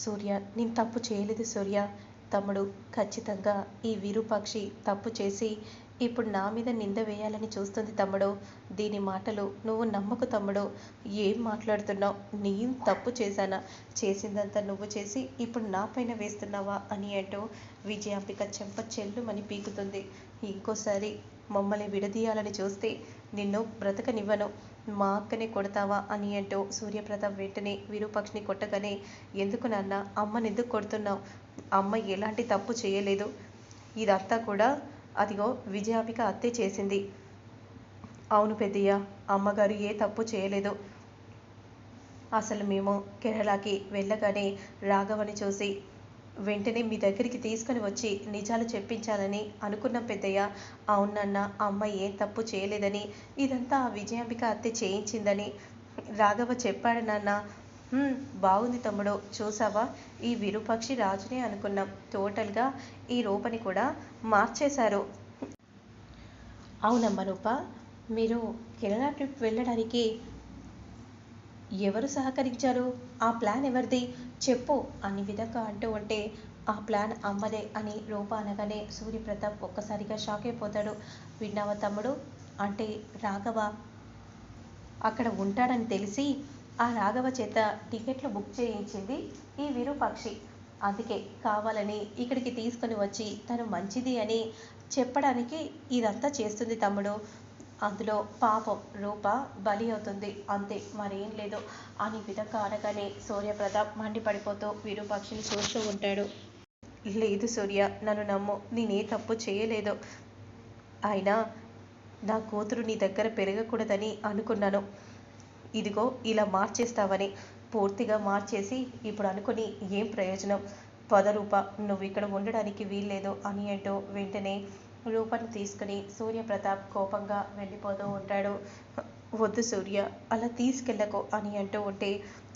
సూర్య నేను తప్పు చేయలేదు సూర్య. తమ్ముడు ఖచ్చితంగా ఈ విరూపాక్షి తప్పు చేసి ఇప్పుడు నా మీద నింద వేయాలని చూస్తుంది తమ్ముడు. దీని మాటలు నువ్వు నమ్మకు తమ్ముడు. ఏం మాట్లాడుతున్నావు? నేను తప్పు చేశానా? చేసిందంతా నువ్వు చేసి ఇప్పుడు నా పైన వేస్తున్నావా? అని అంటూ విజయాంబిక చెంప చెల్లుమని పీకుతుంది. ఇంకోసారి మమ్మల్ని విడదీయాలని చూస్తే నిన్ను బ్రతకనివ్వను. మా అక్కనే కొడతావా అని అంటూ సూర్యప్రతాప్ వెంటనే విరూపక్షిని కొట్టగానే ఎందుకు నాన్న? అమ్మని ఎందుకు కొడుతున్నావు? అమ్మ ఎలాంటి తప్పు చేయలేదు. ఇదంతా కూడా అదిగో విజయాపిక అత్తే చేసింది. అవును పెద్దయ్య అమ్మగారు ఏ తప్పు చేయలేదు. అసలు మేము కేరళకి వెళ్ళగానే రాఘవని చూసి వెంటనే మీ దగ్గరికి తీసుకుని వచ్చి నిజాలు చెప్పించాలని అనుకున్న పెద్దయ్య అవునన్న అమ్మ ఏం తప్పు చేయలేదని ఇదంతా ఆ విజయాంబిక అత్తే చేయించిందని రాఘవ చెప్పాడు నాన్న. బాగుంది తమ్ముడు చూసావా? ఈ విరూపాక్షి రాజునే అనుకున్నాం. టోటల్గా ఈ రూపని కూడా మార్చేశారు. అవునమ్మ రూప మీరు కేరళ ట్రిప్ వెళ్ళడానికి ఎవరు సహకరించారు? ఆ ప్లాన్ ఎవరిది? చెప్పు అన్ని విధంగా అంటూ ఉంటే ఆ ప్లాన్ అమ్మదే అని రూప అనగానే సూర్యప్రతాప్ ఒక్కసారిగా షాక్ అయిపోతాడు. విన్నావా తమ్ముడు? అంటే రాఘవ అక్కడ ఉంటాడని తెలిసి ఆ రాఘవ చేత టికెట్లు బుక్ చేయించింది ఈ విరూపాక్షి. అందుకే కావాలని ఇక్కడికి తీసుకొని వచ్చి తను మంచిది అని చెప్పడానికి ఇదంతా చేస్తుంది తమ్ముడు. అందులో పాపం రూప బలి అవుతుంది అంతే మరేం లేదు. అని విధంగా అనగానే సూర్యప్రతాప్ మండిపడిపోతూ విరూపాక్షిని చూస్తూ ఉంటాడు. లేదు సూర్య నన్ను నమ్ము. నేనే తప్పు చేయలేదు. అయినా నా కూతురు నీ దగ్గర పెరగకూడదని అనుకున్నాను. ఇదిగో ఇలా మార్చేస్తావని. పూర్తిగా మార్చేసి ఇప్పుడు అనుకుని ఏం ప్రయోజనం? పదరూప నువ్వు ఇక్కడ ఉండడానికి వీల్లేదు అని అంటూ వెంటనే రూపను తీసుకుని సూర్యప్రతాప్ కోపంగా వెళ్ళిపోతూ ఉంటాడు. వద్దు సూర్య అలా తీసుకెళ్ళకు అని అంటూ ఉంటే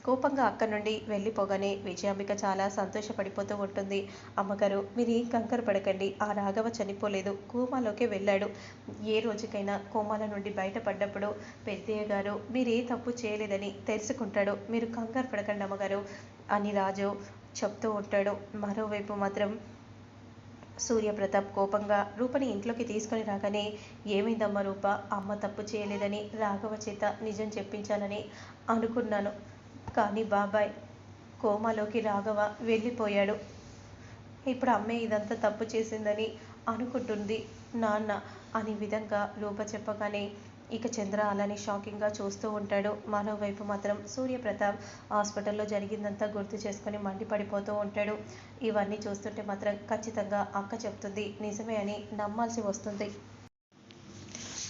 కోపంగా అక్కడి నుండి వెళ్ళిపోగానే విజయాంబిక చాలా సంతోషపడిపోతూ ఉంటుంది. అమ్మగారు మీరు ఏం కంకర పడకండి ఆ రాఘవ చనిపోలేదు కోమాలోకి వెళ్ళాడు. ఏ రోజుకైనా కోమాల నుండి బయటపడ్డప్పుడు పెద్దయ్య గారు మీరు ఏ తప్పు చేయలేదని తెలుసుకుంటాడు మీరు కంగారు పడకండి అమ్మగారు అని రాజు చెప్తూ ఉంటాడు. మరోవైపు మాత్రం సూర్యప్రతాప్ కోపంగా రూపని ఇంట్లోకి తీసుకొని రాగానే ఏమైందమ్మ రూప? అమ్మ తప్పు చేయలేదని రాఘవ చేత నిజం చెప్పించాలని అనుకున్నాను. కానీ బాబాయ్ కోమాలోకి రాఘవ వెళ్ళిపోయాడు. ఇప్పుడు అమ్మే ఇదంతా తప్పు చేసిందని అనుకుంటుంది నాన్న అనే విధంగా రూప చెప్పగానే ఇక చంద్ర అలానే షాకింగ్గా చూస్తూ ఉంటాడు. మరోవైపు మాత్రం సూర్యప్రతాప్ హాస్పిటల్లో జరిగిందంతా గుర్తు చేసుకొని మండిపడిపోతూ ఉంటాడు. ఇవన్నీ చూస్తుంటే మాత్రం ఖచ్చితంగా అక్క చెప్తుంది నిజమే అని నమ్మాల్సి వస్తుంది.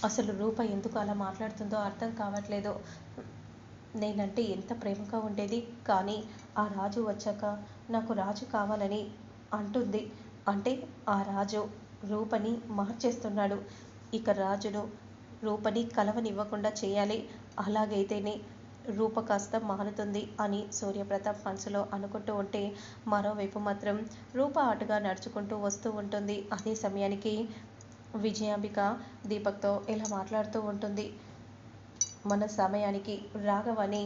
అసలు రూప ఎందుకు అలా మాట్లాడుతుందో అర్థం కావట్లేదు. నేనంటే ఎంత ప్రేమగా ఉండేది. కానీ ఆ రాజు వచ్చాక నాకు రాజు కావాలని అంటుంది. అంటే ఆ రాజు రూపని మార్చేస్తున్నాడు. ఇక రాజును రూపని కలవనివ్వకుండా చేయాలి. అలాగైతేనే రూప కాస్త మారుతుంది అని సూర్యప్రతాప్ మనసులో అనుకుంటూ ఉంటే మరోవైపు మాత్రం రూప ఆటగా నడుచుకుంటూ వస్తూ ఉంటుంది. అదే సమయానికి విజయాంబిక దీపక్తో ఇలా మాట్లాడుతూ ఉంటుంది. మన సమయానికి రాఘవని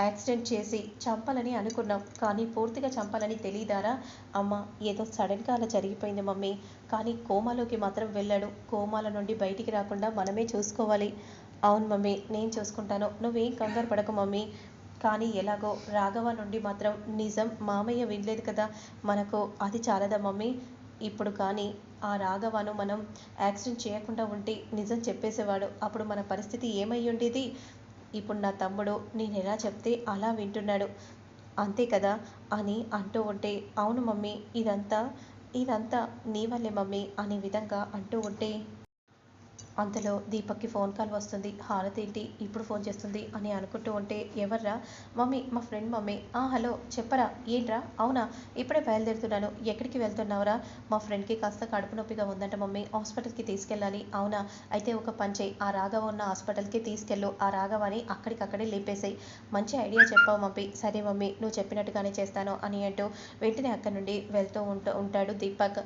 యాక్సిడెంట్ చేసి చంపాలని అనుకున్నాం. కానీ పూర్తిగా చంపాలని తెలియదారా అమ్మ ఏదో సడన్గా అలా జరిగిపోయింది మమ్మీ. కానీ కోమాలోకి మాత్రం వెళ్ళాడు. కోమాల నుండి బయటికి రాకుండా మనమే చూసుకోవాలి. అవును మమ్మీ నేను చూసుకుంటాను. నువ్వేం కంగారు పడకు మమ్మీ. కానీ ఎలాగో రాఘవ నుండి మాత్రం నిజం మామయ్య వినలేదు కదా. మనకు అది చాలదా మమ్మీ? ఇప్పుడు కానీ ఆ రాఘవను మనం యాక్సిడెంట్ చేయకుండా ఉంటే నిజం చెప్పేసేవాడు. అప్పుడు మన పరిస్థితి ఏమై ఉండేది ఇప్పుడు నా తమ్ముడు నేను ఎలా చెప్తే అలా వింటున్నాడు. అంతే కదా? అని అంటూ ఉంటే అవును మమ్మీ ఇదంతా ఇదంతా నీ వల్లే మమ్మీ అనే విధంగా అంటూ ఉంటే అంతలో దీపక్కి ఫోన్ కాల్ వస్తుంది. హారతి ఏంటి? ఇప్పుడు ఫోన్ చేస్తుంది అని అనుకుంటూ ఉంటే ఎవర్రా? మమ్మీ మా ఫ్రెండ్ మమ్మీ. ఆ హలో చెప్పరా? ఏంట్రా? అవునా? ఇప్పుడే బయలుదేరుతున్నాను. ఎక్కడికి వెళ్తున్నావురా? మా ఫ్రెండ్కి కాస్త కడుపు నొప్పిగా ఉందంట మమ్మీ. హాస్పిటల్కి తీసుకెళ్ళాలి. అవునా? అయితే ఒక పంచే ఆ రాఘవ ఉన్న హాస్పిటల్కి తీసుకెళ్ళు. ఆ రాఘవని అక్కడికక్కడే లేపేసాయి. మంచి ఐడియా చెప్పావు మమ్మీ. సరే మమ్మీ నువ్వు చెప్పినట్టుగానే చేస్తాను అని అంటూ వెంటనే అక్కడి నుండి వెళ్తూ ఉంటూ ఉంటాడు దీపక్.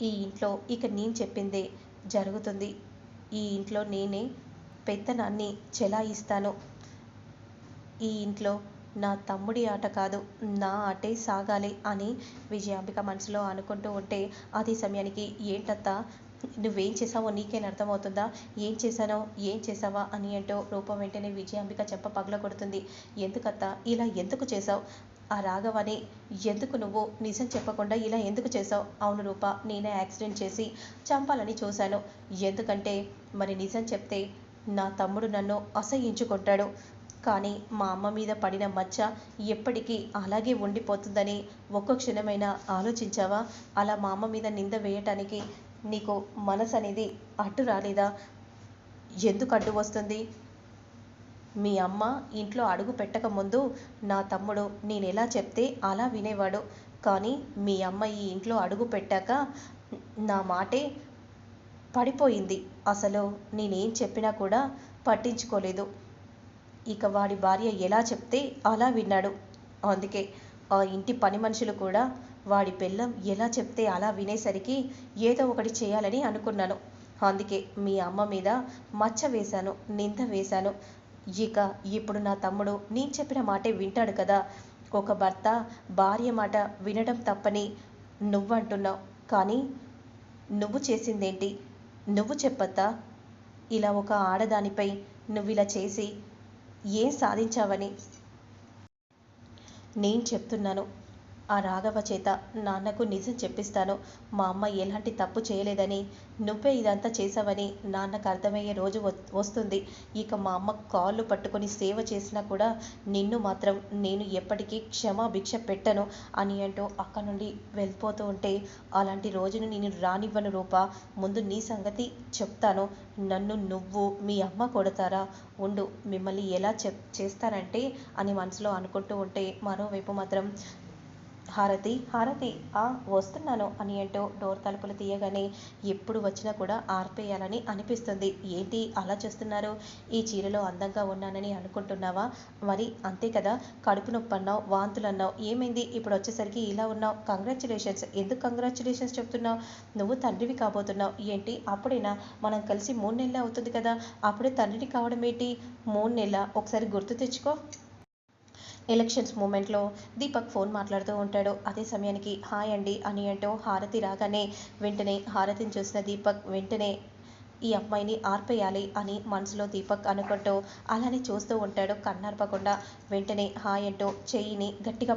ఈ ఇంట్లో ఇక నేను చెప్పిందే జరుగుతుంది. ఈ ఇంట్లో నేనే పెత్తనాన్ని చెలాయిస్తాను. ఈ ఇంట్లో నా తమ్ముడి ఆట కాదు నా ఆటే సాగాలి అని విజయాంబిక మనసులో అనుకుంటూ ఉంటే అదే సమయానికి ఏంటత్తా నువ్వేం చేసావో నీకేం అర్థమవుతుందా? ఏం చేశానో ఏం చేసావా అని అంటూ రూపం వెంటనే విజయాంబిక చెప్ప పగల కొడుతుంది ఎందుకత్తా ఇలా ఎందుకు చేసావు ఆ రాఘవని ఎందుకు నువ్వు నిజం చెప్పకుండా ఇలా ఎందుకు చేసావు అవును రూప నేనే యాక్సిడెంట్ చేసి చంపాలని చూశాను. ఎందుకంటే మరి నిజం చెప్తే నా తమ్ముడు నన్ను అసహించుకుంటాడు. కానీ మా అమ్మ మీద పడిన మచ్చ ఎప్పటికీ అలాగే ఉండిపోతుందని ఒక్క క్షణమైనా ఆలోచించావా? అలా మా అమ్మ మీద నింద వేయటానికి నీకు మనసు అనేది అడ్డు రాలేదా? ఎందుకు అడ్డు వస్తుంది? మీ అమ్మ ఇంట్లో అడుగు పెట్టక ముందు నా తమ్ముడు నేను ఎలా చెప్తే అలా వినేవాడు. కానీ మీ అమ్మ ఈ ఇంట్లో అడుగు పెట్టాక నా మాటే పడిపోయింది. అసలు నేనేం చెప్పినా కూడా పట్టించుకోలేదు. ఇక వాడి భార్య ఎలా చెప్తే అలా విన్నాడు. అందుకే ఆ ఇంటి పని మనుషులు కూడా వాడి పెళ్ళం ఎలా చెప్తే అలా వినేసరికి ఏదో ఒకటి చేయాలని అనుకున్నాను. అందుకే మీ అమ్మ మీద మచ్చ వేశాను నింద వేశాను. ఇక ఇప్పుడు నా తమ్ముడు నేను చెప్పిన మాటే వింటాడు కదా. ఒక భర్త భార్య మాట వినడం తప్పని నువ్వంటున్నావు. కానీ నువ్వు చేసిందేంటి? నువ్వు చెప్పత్తా ఇలా ఒక ఆడదానిపై నువ్వు ఇలా చేసి ఏం సాధించావని? నేను చెప్తున్నాను. ఆ రాఘవ చేత నాన్నకు నిజం చెప్పిస్తాను. మా అమ్మ ఎలాంటి తప్పు చేయలేదని నువ్వే ఇదంతా చేశావని నాన్నకు అర్థమయ్యే రోజు వస్తుంది. ఇక మా అమ్మ కాళ్ళు పట్టుకొని సేవ చేసినా కూడా నిన్ను మాత్రం నేను ఎప్పటికీ క్షమాభిక్ష పెట్టను అని అంటూ అక్కడ నుండి వెళ్ళిపోతూ ఉంటే అలాంటి రోజును నేను రానివ్వను రూప. ముందు నీ సంగతి చెప్తాను. నన్ను నువ్వు మీ అమ్మ కొడతారా? ఉండు మిమ్మల్ని ఎలా చెప్ చేస్తానంటే అని మనసులో అనుకుంటూ ఉంటే మరోవైపు మాత్రం హారతి హారతి ఆ వస్తున్నాను అని అంటూ డోర్ తలుపులు తీయగానే ఎప్పుడు వచ్చినా కూడా ఆర్పేయాలని అనిపిస్తుంది. ఏంటి అలా చేస్తున్నారు? ఈ చీరలో అందంగా ఉన్నానని అనుకుంటున్నావా? మరి అంతే కదా కడుపు నొప్పి అన్నావు వాంతులు అన్నావు ఏమైంది? ఇప్పుడు వచ్చేసరికి ఇలా ఉన్నావు. కంగ్రాచులేషన్స్. ఎందుకు కంగ్రాచులేషన్స్ చెప్తున్నావు? నువ్వు తండ్రివి కాబోతున్నావు. ఏంటి? అప్పుడైనా? మనం కలిసి మూడు నెలలే అవుతుంది కదా. అప్పుడే తండ్రిని కావడం ఏంటి? మూడు నెలల? ఒకసారి గుర్తు తెచ్చుకో. ఎలక్షన్స్ మూమెంట్లో దీపక్ ఫోన్ మాట్లాడుతూ ఉంటాడు. అదే సమయానికి హాయ్ అండి అని అంటూ హారతి రాగానే వెంటనే హారతిని చూసిన దీపక్ వెంటనే ఈ అమ్మాయిని ఆర్పేయాలి అని మనసులో దీపక్ అనుకుంటూ అలానే చూస్తూ ఉంటాడు. కన్నార్పకుండా వెంటనే హాయ్ అంటూ చెయ్యిని గట్టిగా